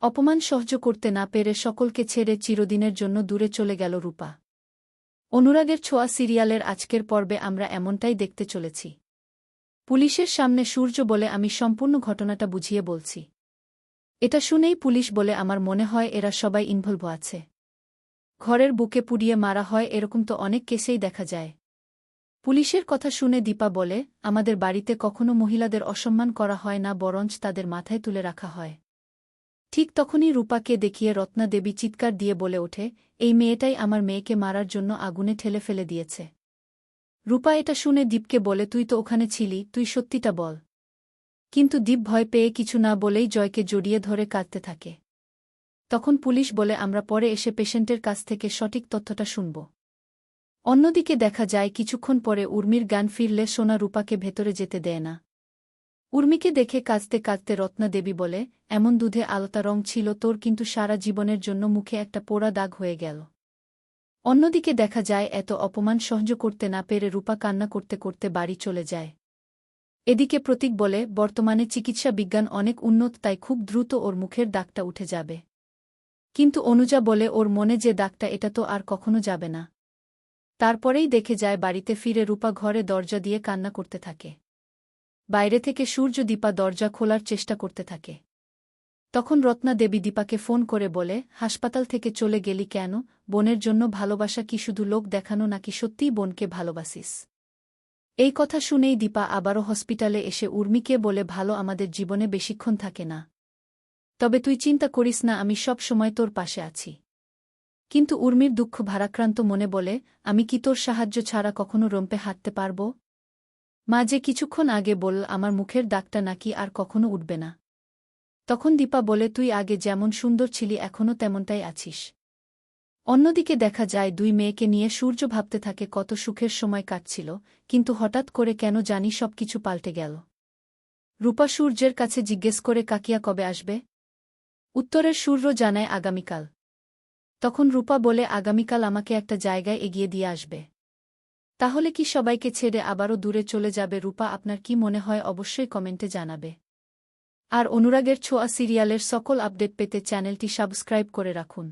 অপমান সহ্য করতে না পেরে সকলকে ছেড়ে চিরদিনের জন্য দূরে চলে গেল রূপা। অনুরাগের ছোঁয়া সিরিয়ালের আজকের পর্বে আমরা এমনটাই দেখতে চলেছি। পুলিশের সামনে সূর্য বলে আমি সম্পূর্ণ ঘটনাটা বুঝিয়ে বলছি। এটা শুনেই পুলিশ বলে আমার মনে হয় এরা সবাই ইনভলভ আছে। ঘরের বুকে পুড়িয়ে মারা হয় এরকম তো অনেক কেসেই দেখা যায়। পুলিশের কথা শুনে দীপা বলে, আমাদের বাড়িতে কখনো মহিলাদের অসম্মান করা হয় না, বরঞ্চ তাদের মাথায় তুলে রাখা হয়। ঠিক তখনই রূপাকে দেখিয়ে রত্না দেবী চিৎকার দিয়ে বলে ওঠে, এই মেয়েটাই আমার মেয়েকে মারার জন্য আগুনে ঠেলে ফেলে দিয়েছে। রূপা এটা শুনে দীপকে বলে, তুই তো ওখানে ছিলি, তুই সত্যিটা বল। কিন্তু দীপ ভয় পেয়ে কিছু না বলেই জয়কে জড়িয়ে ধরে কাঁদতে থাকে। তখন পুলিশ বলে, আমরা পরে এসে পেশেন্টের কাছ থেকে সঠিক তথ্যটা শুনব। অন্যদিকে দেখা যায়, কিছুক্ষণ পরে উর্মির গান ফিরলে সোনা রূপাকে ভেতরে যেতে দেয় না। উর্মিকে দেখে কাঁদতে কাঁদতে রত্না দেবী বলে, এমন দুধে আলতা রং ছিল তোর, কিন্তু সারা জীবনের জন্য মুখে একটা পোড়া দাগ হয়ে গেল। অন্যদিকে দেখা যায়, এত অপমান সহ্য করতে না পেরে রূপা কান্না করতে করতে বাড়ি চলে যায়। এদিকে প্রতীক বলে, বর্তমানে চিকিৎসা বিজ্ঞান অনেক উন্নত, তাই খুব দ্রুত ওর মুখের দাগটা উঠে যাবে। কিন্তু অনুজা বলে, ওর মনে যে দাগটা, এটা তো আর কখনো যাবে না। তারপরেই দেখে যায়, বাড়িতে ফিরে রূপা ঘরে দরজা দিয়ে কান্না করতে থাকে। বাইরে থেকে সূর্য দীপা দরজা খোলার চেষ্টা করতে থাকে। তখন রত্না দেবী দীপাকে ফোন করে বলে, হাসপাতাল থেকে চলে গেলি কেন? বোনের জন্য ভালোবাসা কি শুধু লোক দেখানো নাকি সত্যিই বোনকে ভালোবাসিস? এই কথা শুনেই দীপা আবারও হসপিটালে এসে উর্মিকে বলে, ভালো, আমাদের জীবনে বেশিক্ষণ থাকে না। তবে তুই চিন্তা করিস না, আমি সব সময় তোর পাশে আছি। কিন্তু উর্মির দুঃখ ভারাক্রান্ত মনে বলে, আমি কি তোর সাহায্য ছাড়া কখনো রম্পে হাঁটতে পারব? মা যে কিছুক্ষণ আগে বলল, আমার মুখের দাগটা নাকি আর কখনো উঠবে না। তখন দীপা বলে, তুই আগে যেমন সুন্দর ছিলি এখনও তেমনটাই আছিস। অন্যদিকে দেখা যায়, দুই মেয়েকে নিয়ে সূর্য ভাবতে থাকে, কত সুখের সময় কাটছিল, কিন্তু হঠাৎ করে কেন জানি সব কিছু পাল্টে গেল। রূপা সূর্যের কাছে জিজ্ঞেস করে, কাকিয়া কবে আসবে? উত্তরের সূর্য জানায়, আগামীকাল। তখন রূপা বলে, আগামীকাল আমাকে একটা জায়গায় এগিয়ে দিয়ে আসবে। তাহলে কি সবাইকে ছেড়ে আবারও দূরে চলে যাবে? রূপা, আপনার কি মনে হয়? অবশ্যই কমেন্টে জানাবে। আর অনুরাগের ছোঁয়া সিরিয়ালের সকল আপডেট পেতে চ্যানেলটি সাবস্ক্রাইব করে রাখুন।